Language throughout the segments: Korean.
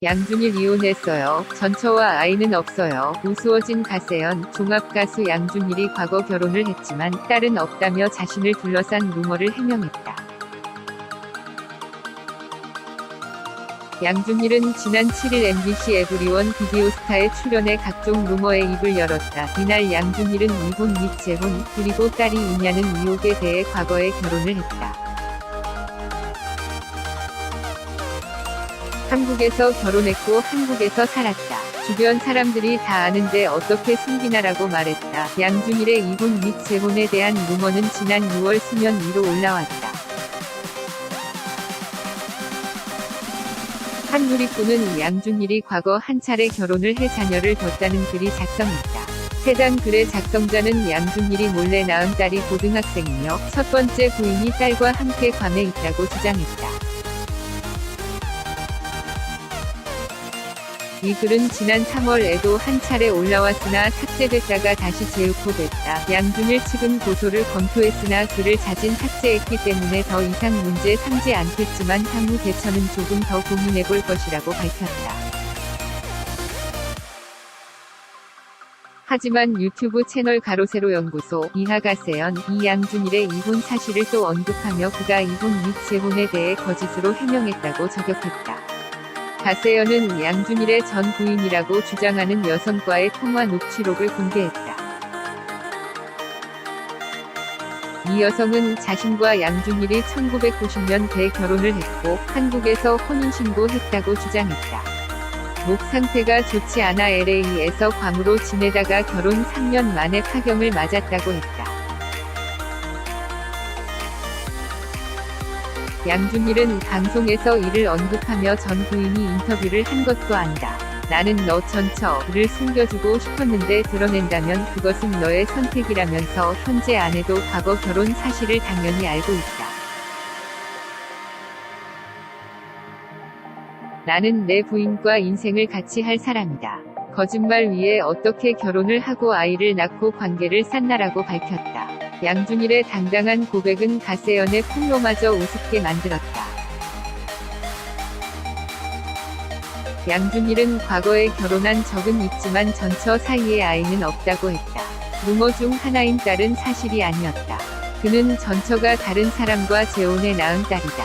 양준일 이혼했어요. 전처와 아이는 없어요. 우스워진 가세연, 종합가수 양준일이 과거 결혼을 했지만 딸은 없다며 자신을 둘러싼 루머를 해명했다. 양준일은 지난 7일 MBC 에브리원 비디오스타에 출연해 각종 루머에 입을 열었다. 이날 양준일은 이혼 및 재혼, 그리고 딸이 있냐는 의혹에 대해 과거에 결혼을 했다. 한국에서 결혼했고 한국에서 살았다. 주변 사람들이 다 아는데 어떻게 숨기나라고 말했다. 양준일의 이혼 및 재혼에 대한 루머는 지난 6월 수면 위로 올라왔다. 한 누리꾼은 양준일이 과거 한 차례 결혼을 해 자녀를 뒀다는 글이 작성했다. 해당 글의 작성자는 양준일이 몰래 낳은 딸이 고등학생이며 첫 번째 부인이 딸과 함께 괌에 있다고 주장했다. 이 글은 지난 3월에도 한 차례 올라왔으나 삭제됐다가 다시 재유포됐다. 양준일 측은 고소를 검토했으나 글을 자진 삭제했기 때문에 더 이상 문제 삼지 않겠지만 향후 대처는 조금 더 고민해볼 것이라고 밝혔다. 하지만 유튜브 채널 가로세로 연구소 이하가세연 이양준일의 이혼 사실을 또 언급하며 그가 이혼 및 재혼에 대해 거짓으로 해명했다고 저격했다. 가세연은 양준일의 전 부인이라고 주장하는 여성과의 통화 녹취록을 공개했다. 이 여성은 자신과 양준일이 1990년 대결혼을 했고 한국에서 혼인신고했다고 주장했다. 목 상태가 좋지 않아 LA에서 괌으로 지내다가 결혼 3년 만에 파경을 맞았다고 했다. 양준일은 방송에서 이를 언급하며 전 부인이 인터뷰를 한 것도 안다. 나는 너 전처를 숨겨주고 싶었는데 드러낸다면 그것은 너의 선택이라면서 현재 아내도 과거 결혼 사실을 당연히 알고 있다. 나는 내 부인과 인생을 같이 할 사람이다. 거짓말 위에 어떻게 결혼을 하고 아이를 낳고 관계를 쌓나라고 밝혔다. 양준일의 당당한 고백은 가세연의 폭로마저 우습게 만들었다. 양준일은 과거에 결혼한 적은 있지만 전처 사이에 아이는 없다고 했다. 루머 중 하나인 딸은 사실이 아니었다. 그는 전처가 다른 사람과 재혼해 낳은 딸이다.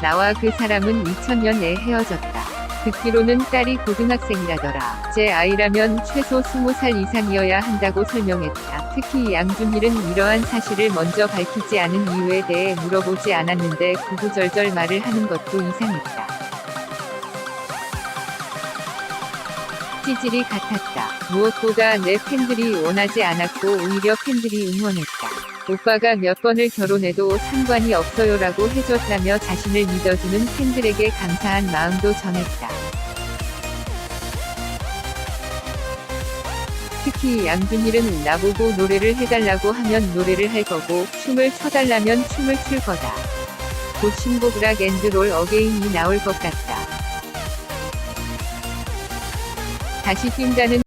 나와 그 사람은 2000년에 헤어졌다. 듣기로는 딸이 고등학생이라더라. 제 아이라면 최소 20살 이상이어야 한다고 설명했다. 특히 양준일은 이러한 사실을 먼저 밝히지 않은 이유에 대해 물어보지 않았는데 구구절절 말을 하는 것도 이상했다. 찌질이 같았다. 무엇보다 내 팬들이 원하지 않았고 오히려 팬들이 응원했다. 오빠가 몇 번을 결혼해도 상관이 없어요라고 해줬다며 자신을 믿어주는 팬들에게 감사한 마음도 전했다. 특히 양준일은 나보고 노래를 해달라고 하면 노래를 할 거고 춤을 춰달라면 춤을 출 거다. 곧 신곡 락 앤드 롤 어게인이 나올 것 같다. 다시 뛴다는